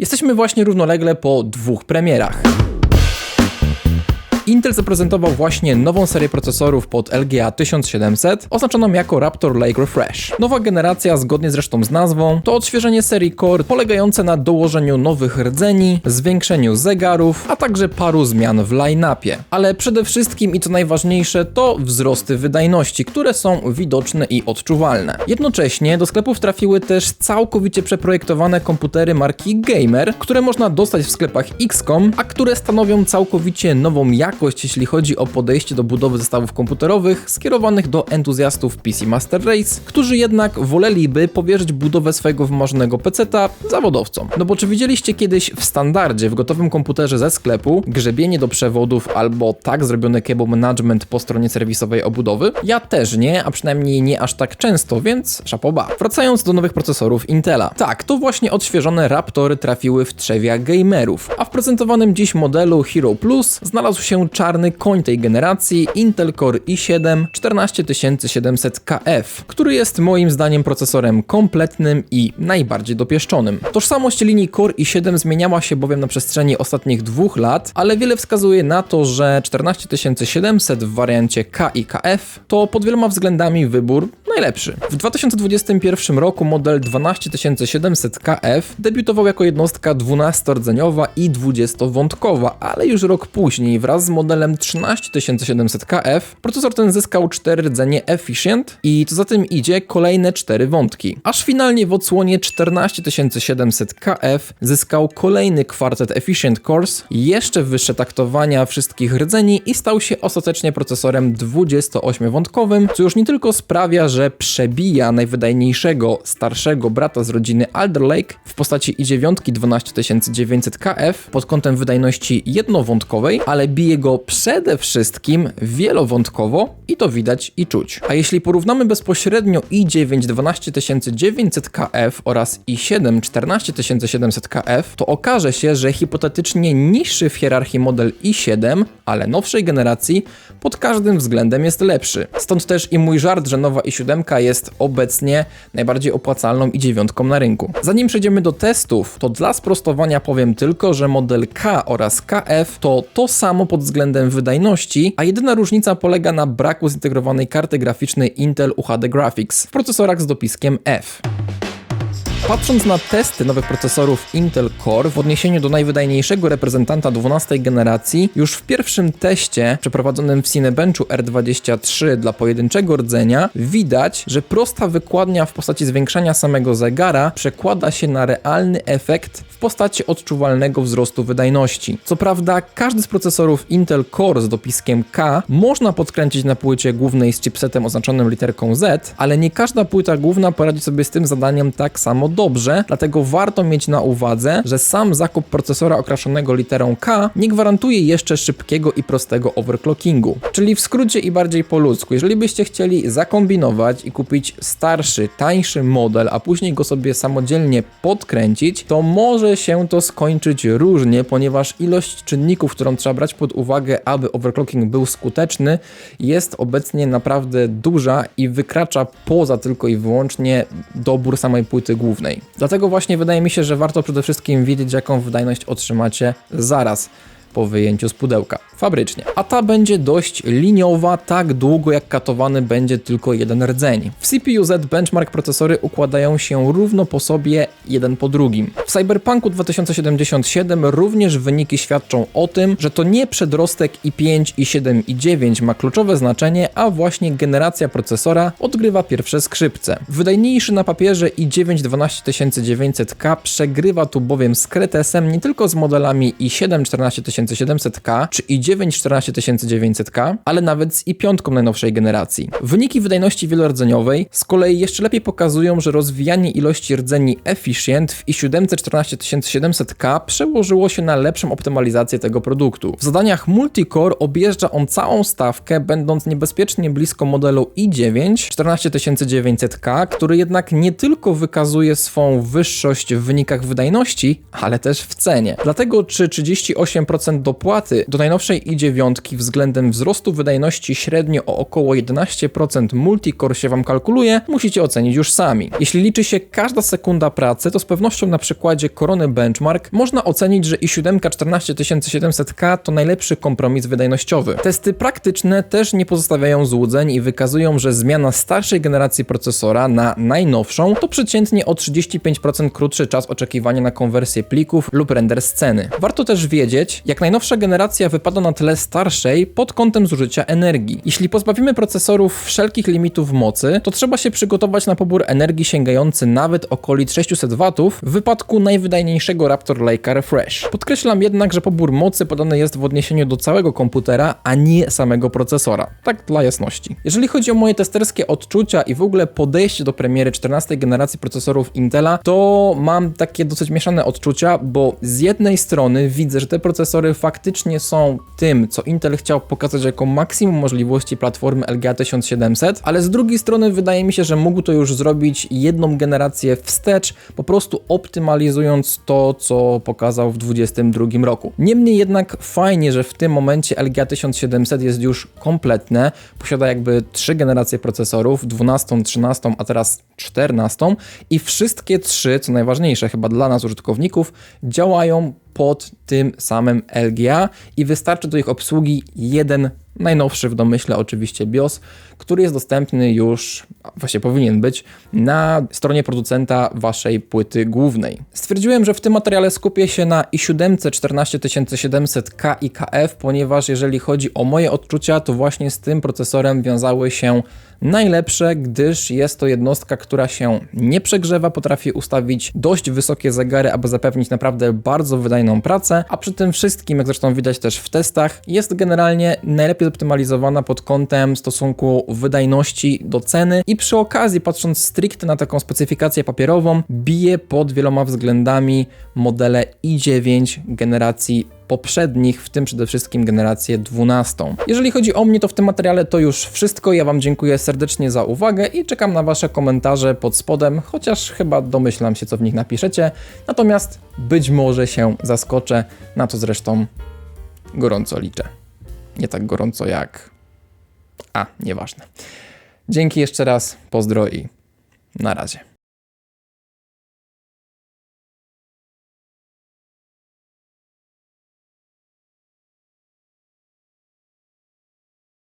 Jesteśmy właśnie równolegle po dwóch premierach. Intel zaprezentował właśnie nową serię procesorów pod LGA 1700, oznaczoną jako Raptor Lake Refresh. Nowa generacja, zgodnie zresztą z nazwą, to odświeżenie serii Core polegające na dołożeniu nowych rdzeni, zwiększeniu zegarów, a także paru zmian w line-upie. Ale przede wszystkim i co najważniejsze to wzrosty wydajności, które są widoczne i odczuwalne. Jednocześnie do sklepów trafiły też całkowicie przeprojektowane komputery marki Gamer, które można dostać w sklepach XCOM, a które stanowią całkowicie nową jakość jeśli chodzi o podejście do budowy zestawów komputerowych skierowanych do entuzjastów PC Master Race, którzy jednak woleliby powierzyć budowę swojego wymarzonego peceta zawodowcom. No bo czy widzieliście kiedyś w standardzie w gotowym komputerze ze sklepu grzebienie do przewodów albo tak zrobiony cable management po stronie serwisowej obudowy? Ja też nie, a przynajmniej nie aż tak często, więc szapoba. Wracając do nowych procesorów Intela. Tak, to właśnie odświeżone Raptory trafiły w trzewia gamerów, a w prezentowanym dziś modelu Hero Plus znalazł się czarny koń tej generacji Intel Core i7 14700KF, który jest moim zdaniem procesorem kompletnym i najbardziej dopieszczonym. Tożsamość linii Core i7 zmieniała się bowiem na przestrzeni ostatnich dwóch lat, ale wiele wskazuje na to, że 14700 w wariancie K i KF to pod wieloma względami wybór najlepszy. W 2021 roku model 12700KF debiutował jako jednostka 12-rdzeniowa i 20-wątkowa, ale już rok później wraz z modelem 13700KF procesor ten zyskał 4 rdzenie Efficient i co za tym idzie kolejne 4 wątki. Aż finalnie w odsłonie 14700KF zyskał kolejny kwartet Efficient Cores, jeszcze wyższe taktowania wszystkich rdzeni i stał się ostatecznie procesorem 28-wątkowym, co już nie tylko sprawia, że przebija najwydajniejszego starszego brata z rodziny Alder Lake w postaci i9 12900KF pod kątem wydajności jednowątkowej, ale bije go przede wszystkim wielowątkowo i to widać i czuć. A jeśli porównamy bezpośrednio i9 12900KF oraz i7 14700KF, to okaże się, że hipotetycznie niższy w hierarchii model i7, ale nowszej generacji, pod każdym względem jest lepszy. Stąd też i mój żart, że nowa i7 jest obecnie najbardziej opłacalną i9 na rynku. Zanim przejdziemy do testów, to dla sprostowania powiem tylko, że model K oraz KF to to samo pod względem wydajności, a jedyna różnica polega na braku zintegrowanej karty graficznej Intel UHD Graphics w procesorach z dopiskiem F. Patrząc na testy nowych procesorów Intel Core w odniesieniu do najwydajniejszego reprezentanta 12 generacji, już w pierwszym teście przeprowadzonym w Cinebenchu R23 dla pojedynczego rdzenia widać, że prosta wykładnia w postaci zwiększania samego zegara przekłada się na realny efekt w postaci odczuwalnego wzrostu wydajności. Co prawda, każdy z procesorów Intel Core z dopiskiem K można podkręcić na płycie głównej z chipsetem oznaczonym literką Z, ale nie każda płyta główna poradzi sobie z tym zadaniem tak samo dobrze, dlatego warto mieć na uwadze, że sam zakup procesora okraszonego literą K nie gwarantuje jeszcze szybkiego i prostego overclockingu. Czyli w skrócie i bardziej po ludzku, jeżeli byście chcieli zakombinować i kupić starszy, tańszy model, a później go sobie samodzielnie podkręcić, to może się to skończyć różnie, ponieważ ilość czynników, którą trzeba brać pod uwagę, aby overclocking był skuteczny, jest obecnie naprawdę duża i wykracza poza tylko i wyłącznie dobór samej płyty głównej. Dlatego właśnie wydaje mi się, że warto przede wszystkim wiedzieć, jaką wydajność otrzymacie zaraz po wyjęciu z pudełka fabrycznie. A ta będzie dość liniowa, tak długo jak katowany będzie tylko jeden rdzeń. W CPU-Z benchmark procesory układają się równo po sobie, jeden po drugim. W Cyberpunku 2077 również wyniki świadczą o tym, że to nie przedrostek i5, i7, i9 ma kluczowe znaczenie, a właśnie generacja procesora odgrywa pierwsze skrzypce. Wydajniejszy na papierze i9 12900K przegrywa tu bowiem z Kretesem nie tylko z modelami i7 14700K czy i9 14900K, ale nawet z i5 najnowszej generacji. Wyniki wydajności wielordzeniowej z kolei jeszcze lepiej pokazują, że rozwijanie ilości rdzeni Efficient w i7 14700K przełożyło się na lepszą optymalizację tego produktu. W zadaniach multicore objeżdża on całą stawkę, będąc niebezpiecznie blisko modelu i9 14900K, który jednak nie tylko wykazuje swą wyższość w wynikach wydajności, ale też w cenie. Dlatego czy 38% dopłaty do najnowszej względem względem wzrostu wydajności średnio o około 11% multicore się Wam kalkuluje, musicie ocenić już sami. Jeśli liczy się każda sekunda pracy, to z pewnością na przykładzie Korony Benchmark można ocenić, że i7 14700K to najlepszy kompromis wydajnościowy. Testy praktyczne też nie pozostawiają złudzeń i wykazują, że zmiana starszej generacji procesora na najnowszą to przeciętnie o 35% krótszy czas oczekiwania na konwersję plików lub render sceny. Warto też wiedzieć, jak najnowsza generacja wypada na tle starszej pod kątem zużycia energii. Jeśli pozbawimy procesorów wszelkich limitów mocy, to trzeba się przygotować na pobór energii sięgający nawet okolic 600 W w wypadku najwydajniejszego Raptor Lake'a Refresh. Podkreślam jednak, że pobór mocy podany jest w odniesieniu do całego komputera, a nie samego procesora. Tak dla jasności. Jeżeli chodzi o moje testerskie odczucia i w ogóle podejście do premiery 14 generacji procesorów Intela, to mam takie dosyć mieszane odczucia, bo z jednej strony widzę, że te procesory faktycznie są tym, co Intel chciał pokazać jako maksimum możliwości platformy LGA 1700, ale z drugiej strony wydaje mi się, że mógł to już zrobić jedną generację wstecz, po prostu optymalizując to, co pokazał w 2022 roku. Niemniej jednak fajnie, że w tym momencie LGA 1700 jest już kompletne, posiada jakby trzy generacje procesorów, 12, 13, a teraz 14 i wszystkie trzy, co najważniejsze chyba dla nas użytkowników, działają pod tym samym LGA i wystarczy do ich obsługi jeden najnowszy w domyśle oczywiście BIOS, który jest dostępny już, właśnie powinien być, na stronie producenta waszej płyty głównej. Stwierdziłem, że w tym materiale skupię się na i7 14700K i KF, ponieważ jeżeli chodzi o moje odczucia, to właśnie z tym procesorem wiązały się najlepsze, gdyż jest to jednostka, która się nie przegrzewa, potrafi ustawić dość wysokie zegary, aby zapewnić naprawdę bardzo wydajną pracę, a przy tym wszystkim, jak zresztą widać też w testach, jest generalnie najlepiej zoptymalizowana pod kątem stosunku wydajności do ceny i przy okazji, patrząc stricte na taką specyfikację papierową, bije pod wieloma względami modele i9 generacji poprzednich, w tym przede wszystkim generację 12. Jeżeli chodzi o mnie, to w tym materiale to już wszystko. Ja Wam dziękuję serdecznie za uwagę i czekam na Wasze komentarze pod spodem, chociaż chyba domyślam się, co w nich napiszecie. Natomiast być może się zaskoczę, na to zresztą gorąco liczę. Nie tak gorąco jak. A, nieważne. Dzięki jeszcze raz, pozdro i na razie.